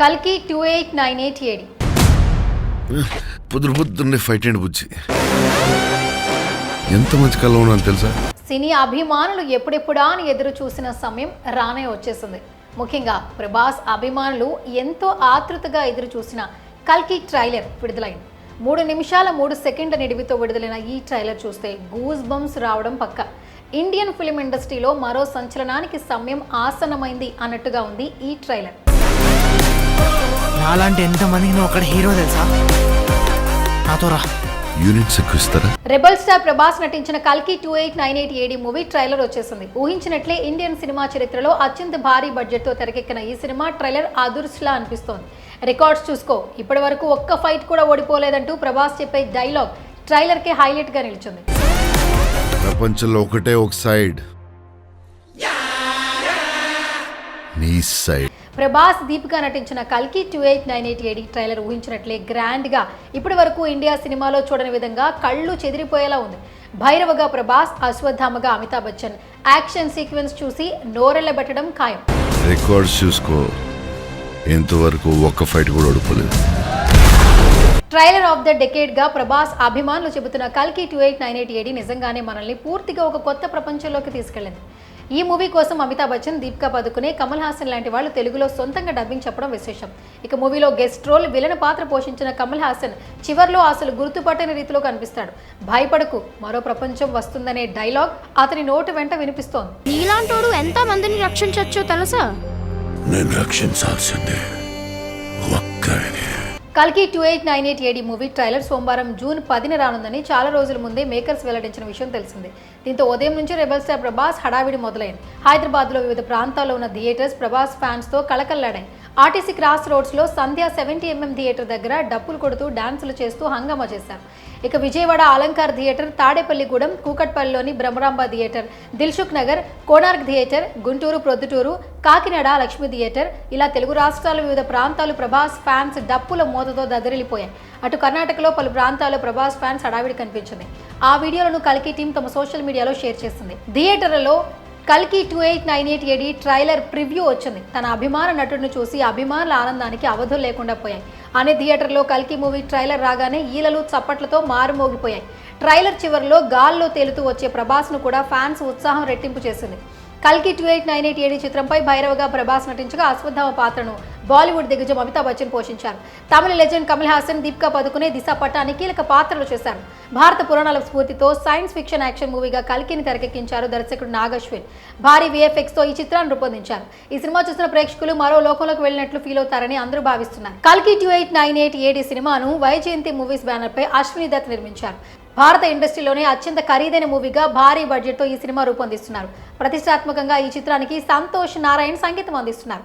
కల్కి two eight nine eight AD. పొద్దు పొద్దున్నే ఫైట్ అండి బుజ్జి. ఎంత మంచి కళ్ళ ఉన్నాను తెలుసా? సినీ అభిమానులు ఎప్పుడెప్పుడా అని ఎదురు చూసిన సమయం రానే వచ్చేసింది. ముఖ్యంగా ప్రభాస్ అభిమానులు ఎంతో ఆతృతగా ఎదురు చూసిన కల్కి ట్రైలర్ విడుదలైంది. మూడు నిమిషాల మూడు సెకండ్ల నిడివితో విడుదలైన ఈ ట్రైలర్ చూస్తే గూస్ బంప్స్ రావడం పక్క. ఇండియన్ ఫిలిం ఇండస్ట్రీలో మరో సంచలనానికి సమయం ఆసన్నమైంది అన్నట్టుగా ఉంది ఈ ట్రైలర్. నాలాంటి ఎంతమందికి నువ్వు అక్కడ హీరో తెలుసా? నాతో రా. రెబల్ స్టార్ ప్రభాస్ నటించిన కల్కి two eight nine eight AD movie trailer వచ్చేసింది. ఊహించినట్లే ఇండియన్ సినిమా చరిత్రలో అత్యంత భారీ బడ్జెట్తో తెరకెక్కిన ఈ సినిమా ట్రైలర్ అదుర్స్లా అనిపిస్తోంది. రికార్డ్స్ చూసుకో. ఇప్పటి వరకు ఒక్క ఫైట్ కూడా ఓడిపోలేదంటూ ప్రభాస్ చెప్పే డైలాగ్ ట్రైలర్కి హైలైట్గా నిలిచింది. ప్రపంచంలో ఒకటే ఒక సైడ్. నీ సైడ్. ప్రభాస్ దీపిక నటించిన కల్కి two eight nine eight AD trailer ఊహించినట్లే గ్రాండ్గా ఇప్పటి వరకు ఇండియా సినిమాలో చూడని విధంగా కళ్ళు చెదిరిపోయేలా ఉంది. భైరవగా ప్రభాస్ అశ్వత్థామగా అమితాబ్ బచ్చన్. యాక్షన్ సీక్వెన్స్ చూసి నోరెళ్ళబెట్టడం ఖాయం. రికార్డ్స్ చూసుకో. ఇంతవరకు ఒక్క ఫైట్ కూడా ఓడిపోలేదు. ట్రైలర్ ఆఫ్ ద డెకేడ్గా ప్రభాస్ అభిమానులు చెబుతున్న కల్కి two eight nine eight AD నిజంగానే మనల్ని పూర్తిగా ఒక కొత్త ప్రపంచంలోకి తీసుకెళ్ళింది. ఈ మూవీ కోసం అమితాబ్ బచ్చన్ దీపికా పదుకునే కమల్ హాసన్ లాంటి వాళ్ళు తెలుగులో సొంతంగా డబ్బింగ్ చెప్పడం విశేషం. ఇక మూవీలో గెస్ట్ రోల్ విలన్ పాత్ర పోషించిన కమల్ హాసన్ చివర్లో అసలు గుర్తుపట్టని రీతిలో కనిపిస్తాడు. భయపడకు మరో ప్రపంచం వస్తుందనే డైలాగ్ అతని నోటి వెంట వినిపిస్తోంది. నీలాంటోడు ఎంత మందిని రక్షించవచ్చో తెలుసా? నేను రక్షించాల్సిందే ఒక్కడిని. కల్కి two eight nine eight AD movie trailer సోమవారం జూన్ పదిన రానుందని చాలా రోజుల ముందే మేకర్స్ వెల్లడించిన విషయం తెలిసిందే. దీంతో ఉదయం నుంచి రెబల్ స్టార్ ప్రభాస్ హడావిడి మొదలైంది. హైదరాబాద్లో వివిధ ప్రాంతాల్లో ఉన్న థియేటర్స్ ప్రభాస్ ఫ్యాన్స్తో కళకల్లాడాయి ఆర్టీసీ క్రాస్ రోడ్స్లో సంధ్య సెవెంటీ ఎంఎం థియేటర్ దగ్గర డప్పులు కొడుతూ డాన్సులు చేస్తూ హంగామా చేశారు. ఇక Vijayawada Alankar theatre Tadepalligudem కూకట్పల్లిలోని Brahmaramba theatre Dilsukh Nagar Konark theatre Guntur Proddatur Kakinada Lakshmi theatre ఇలా తెలుగు రాష్ట్రాల వివిధ ప్రాంతాలు ప్రభాస్ ఫ్యాన్స్ డప్పుల మోతతో దద్దరిల్లిపోయాయి. అటు కర్ణాటకలో పలు ప్రాంతాల్లో ప్రభాస్ ఫ్యాన్స్ హడావిడి కనిపించింది. ఆ వీడియోలను కలికి టీం తమ సోషల్ మీడియాలో షేర్ చేసింది. థియేటర్లలో కల్కి two eight nine eight AD trailer preview వచ్చింది. తన అభిమాన నటుడిని చూసి అభిమానుల ఆనందానికి అవధులు లేకుండా పోయాయి. అనే థియేటర్లో కల్కి మూవీ ట్రైలర్ రాగానే ఈలలు చప్పట్లతో మారుమోగిపోయాయి. ట్రైలర్ చివరిలో గాల్లో తేలుతూ వచ్చే ప్రభాస్ను కూడా ఫ్యాన్స్ ఉత్సాహం రెట్టింపు చేసింది. కల్కి two eight nine eight AD చిత్రంపై భైరవగా ప్రభాస్ నటించగా అశ్వత్థామ పాత్రను బాలీవుడ్ దిగ్గజం అమితాబ్ బచ్చన్ పోషించారు. తమిళ లెజెండ్ కమల్ హాసన్ దీపికా పదుకునే దిశ పట్టాని కీలక పాత్రలు చేశారు. భారత పురాణాల స్ఫూర్తితో సైన్స్ ఫిక్షన్ యాక్షన్ మూవీగా కల్కిని తెరకెక్కించారు దర్శకుడు నాగశ్విన్. భారీ విఎఫ్ఎక్స్తో ఈ చిత్రాన్ని రూపొందించారు. ఈ సినిమా చూసిన ప్రేక్షకులు మరో లోకంలోకి వెళ్ళినట్లు ఫీల్ అవుతారని అందరూ భావిస్తున్నారు. కల్కి two eight nine eight AD సినిమాను వైజయంతి మూవీస్ బ్యానర్ పై అశ్విని దత్ నిర్మించారు. భారత ఇండస్ట్రీలోనే అత్యంత ఖరీదైన మూవీగా భారీ బడ్జెట్తో ఈ సినిమా రూపొందిస్తున్నారు. ప్రతిష్టాత్మకంగా ఈ చిత్రానికి సంతోష్ నారాయణ్ సంగీతం అందిస్తున్నారు.